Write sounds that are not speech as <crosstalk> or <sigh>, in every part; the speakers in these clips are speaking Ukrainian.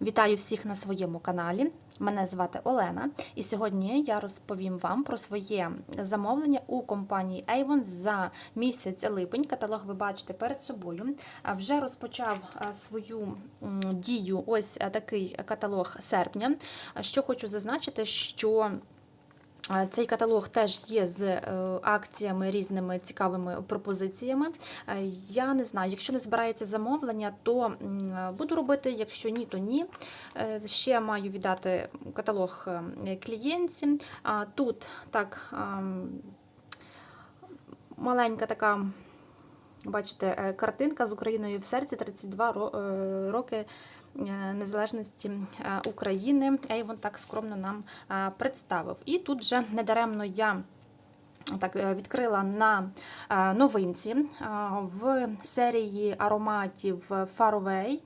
Вітаю всіх на своєму каналі. Мене звати Олена, і сьогодні я розповім вам про своє замовлення у компанії Avon за місяць липень. Каталог ви бачите перед собою. Вже розпочав свою дію ось такий каталог серпня. Що хочу зазначити, що Цей каталог теж є з е, акціями різними цікавими пропозиціями. Е, Я не знаю, якщо не збирається замовлення, то буду робити. Якщо ні, то ні. Е, Ще маю віддати каталог е, клієнтці. А Тут так маленька така. Бачите, е, картинка з Україною в серці 32 е, роки е, незалежності е, України. Ейвон так скромно нам е, представив. І тут вже недаремно я. Так, е, відкрила на е, новинці Е, в серії ароматів Faraway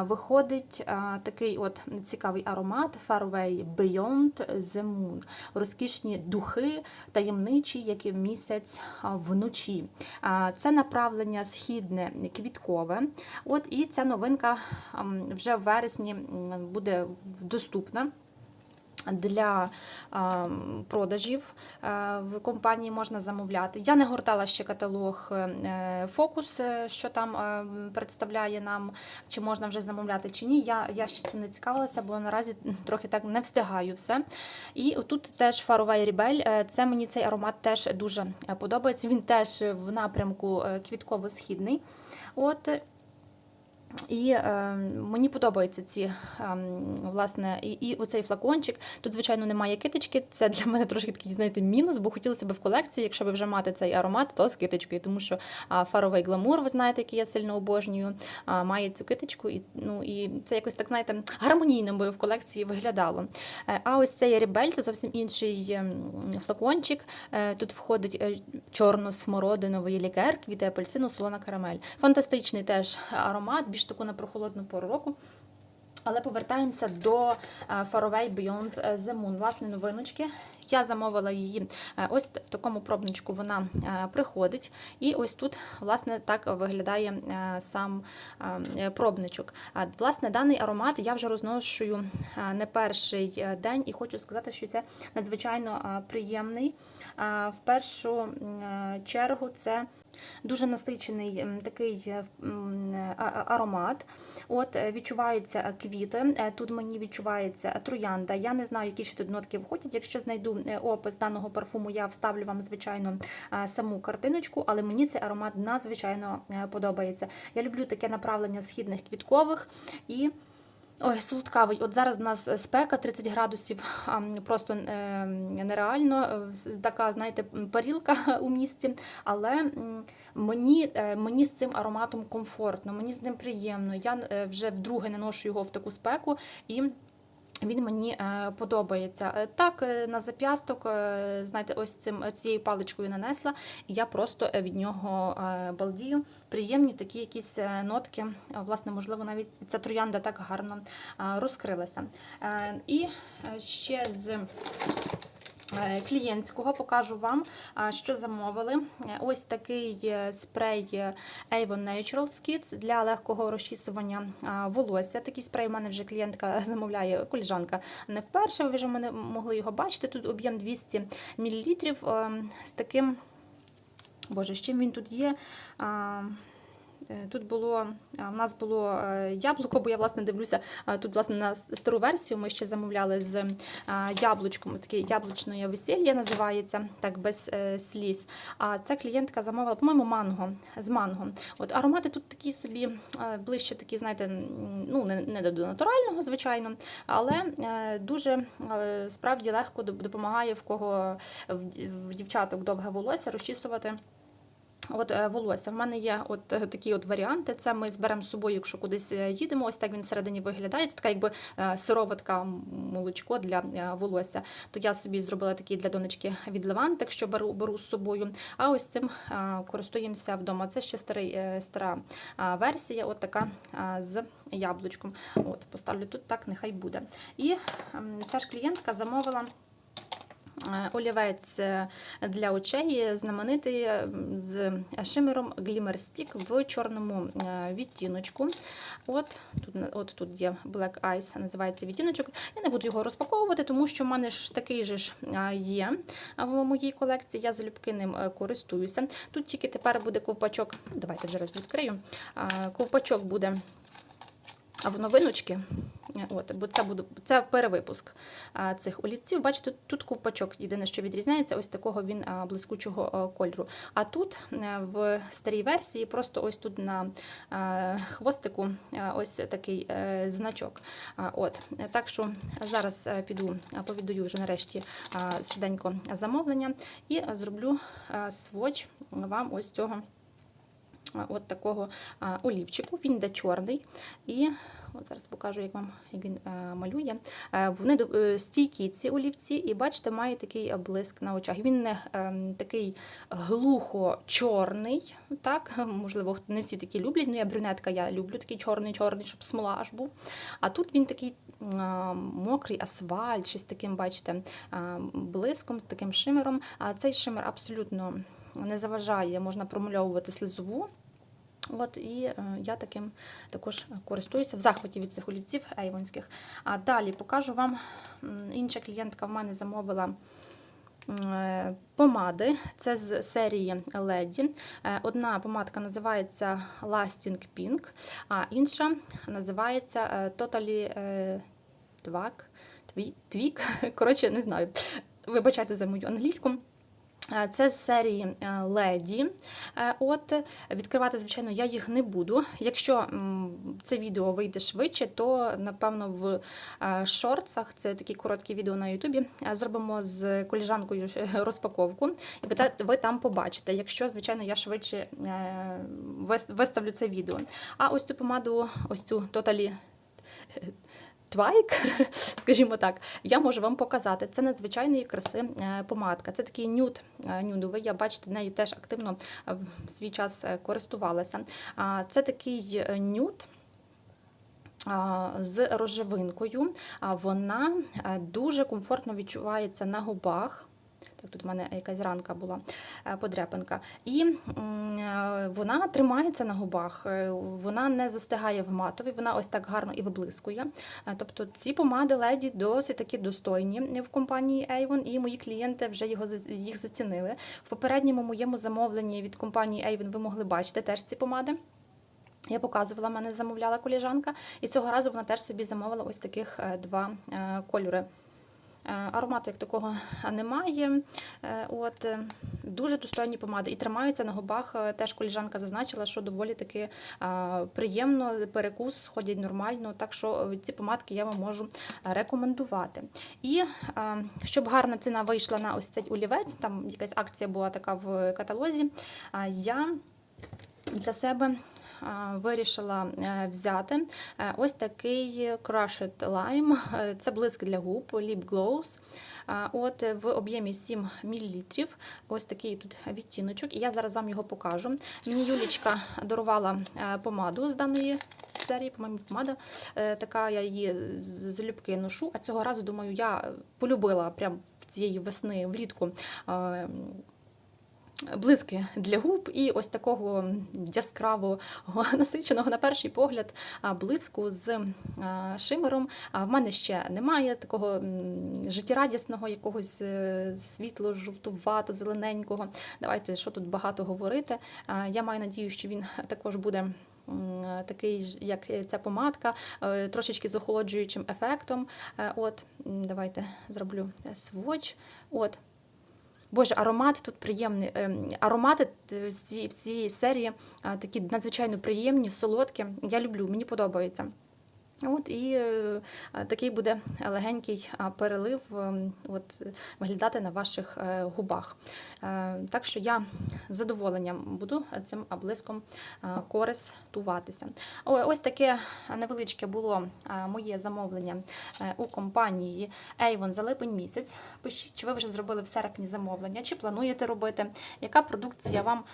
виходить такий от цікавий аромат Faraway Beyond the Moon. Розкішні духи, таємничі, як і місяць вночі. Це направлення східне квіткове. От і ця новинка вже в вересні буде доступна. Для продажів а, в компанії можна замовляти. Я не гортала ще каталог е, фокус, е, що там е, представляє нам, чи можна вже замовляти, чи ні. Я, я ще цим не цікавилася, бо наразі трохи так не встигаю все. І тут теж Rebel. Е, Це мені цей аромат теж дуже е, подобається. Він теж в напрямку е, квітково-східний. От і е, мені подобаються ці е, власне, і, і оцей флакончик. Тут, звичайно, немає китички. Це для мене трошки такий, знаєте, мінус, бо хотілося б в колекцію, якщо ви вже мати цей аромат, то з китичкою, тому що а, фаровий гламур, ви знаєте, який я сильно обожнюю, а, має цю китичку, і ну і це якось так знаєте гармонійно би в колекції виглядало. Е, А ось цей рібель це зовсім інший ем, флакончик. Е, Тут входить е, чорно-смородиновий лікер, квіти апельсину, солона карамель. Фантастичний теж аромат, більш таку на прохолодну пору року. Але повертаємося до е, Faraway Beyond the Moon. Власне, новиночки. Я замовила її е, ось в такому пробничку вона е, приходить. І ось тут, власне, так виглядає е, сам е, пробничок. Власне, даний аромат я вже розношую е, не перший е, день, і хочу сказати, що це надзвичайно е, приємний. Е, В першу е, чергу це дуже насичений такий е, аромат. От е, відчуваються квіти. Е, Тут мені відчувається троянда. Я не знаю, які ще тут нотки входять. Якщо знайду опис даного парфуму, я вставлю вам, звичайно, саму картиночку, але мені цей аромат надзвичайно подобається. Я люблю таке направлення східних квіткових і. Ой, солодкавий. От зараз у нас спека 30 градусів, просто е, нереально. Е, Така, знаєте, парілка <laughs> у місті. Але мені, е, мені з цим ароматом комфортно, мені з ним приємно. Я е, вже вдруге не ношу його в таку спеку і. Він мені е, подобається. Е, Так, е, на зап'ясток, знаєте, ось цим цією паличкою нанесла, і я просто від нього балдію. Приємні такі якісь нотки. Власне, можливо, навіть ця троянда так гарно розкрилася. І ще з. Е, Клієнтського покажу вам, що замовили. Е, Ось такий е, спрей Avon Natural Kids для легкого розчісування волосся. Такий спрей у мене вже клієнтка <laughs> замовляє, коліжанка не вперше. Ви вже мене могли його бачити. Тут об'єм 200 мл з таким. Боже, з чим він тут є? Е, Тут було в нас було е, яблуко, бо я власне дивлюся тут, власне, на стару версію. Ми ще замовляли з яблучком, таке яблучне весілля називається, так без е, сліз. А ця клієнтка замовила, по-моєму, манго з манго. От аромати тут такі собі е, ближче, такі, знаєте, ну не, до натурального, звичайно, але е, дуже е, справді легко допомагає в кого в дівчаток довге волосся розчісувати. От е, волосся. В мене є от е, такі от варіанти. Це ми зберемо з собою, якщо кудись е, їдемо. Ось так він всередині виглядає. Це така якби сироватка молочко для волосся. То я собі зробила такий для донечки від Левантик, що беру, беру з собою. А ось цим користуємося вдома. Це ще старий, стара версія, от така з яблучком. От, поставлю тут, так нехай буде. І ця ж клієнтка замовила. Е, Олівець е, для очей знаменитий е, з шимером Glimmer Stick в чорному відтіночку. От тут, от тут є Black Eyes, називається відтіночок. Я не буду його розпаковувати, тому що в мене ж такий же ж є в моїй колекції. Я залюбки ним користуюся. Тут тільки тепер буде ковпачок. Давайте вже раз відкрию. Ковпачок буде в новиночки. От, бо це буде це перевипуск а, цих олівців. Бачите, тут, ковпачок. Єдине, що відрізняється, ось такого він а, блискучого кольору. А тут е, в старій версії, просто ось тут на хвостику ось такий е, значок. От, е, так що зараз е, піду, повідаю вже нарешті швиденько замовлення і е, зроблю своч вам ось цього. От такого олівчику. Він йде чорний. І От зараз покажу, як вам як він е, малює. Е, вони е, стійкі ці олівці, і бачите, має такий блиск на очах. Він не е, такий глухо-чорний. Так, <laughs> можливо, не всі такі люблять. Ну, я брюнетка, я люблю такий чорний-чорний, щоб смола аж був. А тут він такий мокрий асфальт, щось таким, бачите, блиском, з таким шимером. А цей шимер абсолютно не заважає, можна промальовувати слизову. От і е, я таким також користуюся в захваті від цих олівців ейвонських. А далі покажу вам інша клієнтка в мене замовила. е, Помади, це з серії Lady. Е, Одна помадка називається Lasting Pink, а інша називається Totally Twig. <laughs> Коротше, не знаю. Вибачайте за мою англійську. Е, Це з серії е, Леді. Е, От відкривати, звичайно, я їх не буду. Якщо це відео вийде швидше, то напевно в шортсах, це такі короткі відео на Ютубі, зробимо з коліжанкою <laughs> розпаковку, і ви, там побачите. Якщо, звичайно, я швидше виставлю це відео. А ось цю помаду, ось цю Totally Твайк, <laughs> скажімо так, я можу вам показати. Це надзвичайної краси е, помадка. Це такий нюд е, нюдовий. Я бачите, нею теж активно е, в свій час користувалася. Це такий нюд. З рожевинкою, вона дуже комфортно відчувається на губах. Так, тут у мене якась ранка була е, подряпинка. І е, вона тримається на губах, е, вона не застигає в матові, вона ось так гарно і виблискує. Тобто ці помади леді досить таки достойні в компанії Avon, і мої клієнти вже його їх зацінили. В попередньому моєму замовленні від компанії Avon ви могли бачити теж ці помади. Я показувала, мене замовляла коліжанка, і цього разу вона теж собі замовила ось таких два кольори. Е, Аромату як такого немає. Е, От, е, дуже достойні помади і тримаються на губах. Е, Теж коліжанка зазначила, що доволі таки е, приємно, перекус сходять нормально. Так що е, ці помадки я вам можу рекомендувати. І е, щоб гарна ціна вийшла на ось цей олівець, там якась акція була така в каталозі. е, Я для себе вирішила е, взяти е, ось такий Crushed Lime. Е, Це блиск для губ, Lip Glows. От е, в об'ємі 7 мл. Ось такий тут відтіночок. І я зараз вам його покажу. Мені Юлічка дарувала е, помаду з даної серії, по-моєму, помада. Е, Така я її залюбки ношу. А цього разу, думаю, я полюбила прям цієї весни влітку. Блиски для губ і ось такого яскравого <laughs> насиченого на перший погляд блиску з шимером. В мене ще немає такого життєрадісного, якогось е, світло-жовтувато, зелененького. Давайте що тут багато говорити. Я маю надію, що він також буде. Такий, як ця помадка, е, трошечки з охолоджуючим ефектом. Е, От, давайте зроблю сводч. От, Боже, аромат тут приємний. Ем, Аромати т- з цієї серії такі надзвичайно приємні, солодкі. Я люблю, мені подобається. От і е, такий буде легенький перелив ем, от, виглядати на ваших е, губах. Е, Так що я з задоволенням буду цим блиском користуватися. Ось таке невеличке було моє замовлення е, у компанії Avon за липень місяць. Пишіть, чи ви вже зробили в серпні замовлення, чи плануєте робити, яка продукція вам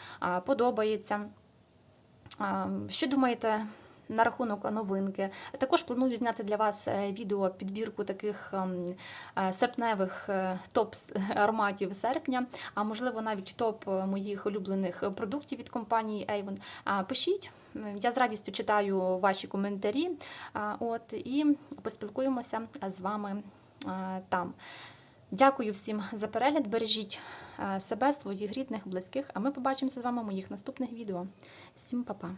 подобається. Що думаєте на рахунок новинки. Також планую зняти для вас е, відео підбірку таких ем, е, серпневих е, топ с- ароматів серпня, а можливо навіть топ моїх улюблених продуктів від компанії Avon. Пишіть, я з радістю читаю ваші коментарі. От і поспілкуємося з вами там. Дякую всім за перегляд. Бережіть себе, своїх рідних, близьких. А ми побачимося з вами в моїх наступних відео. Всім па-па!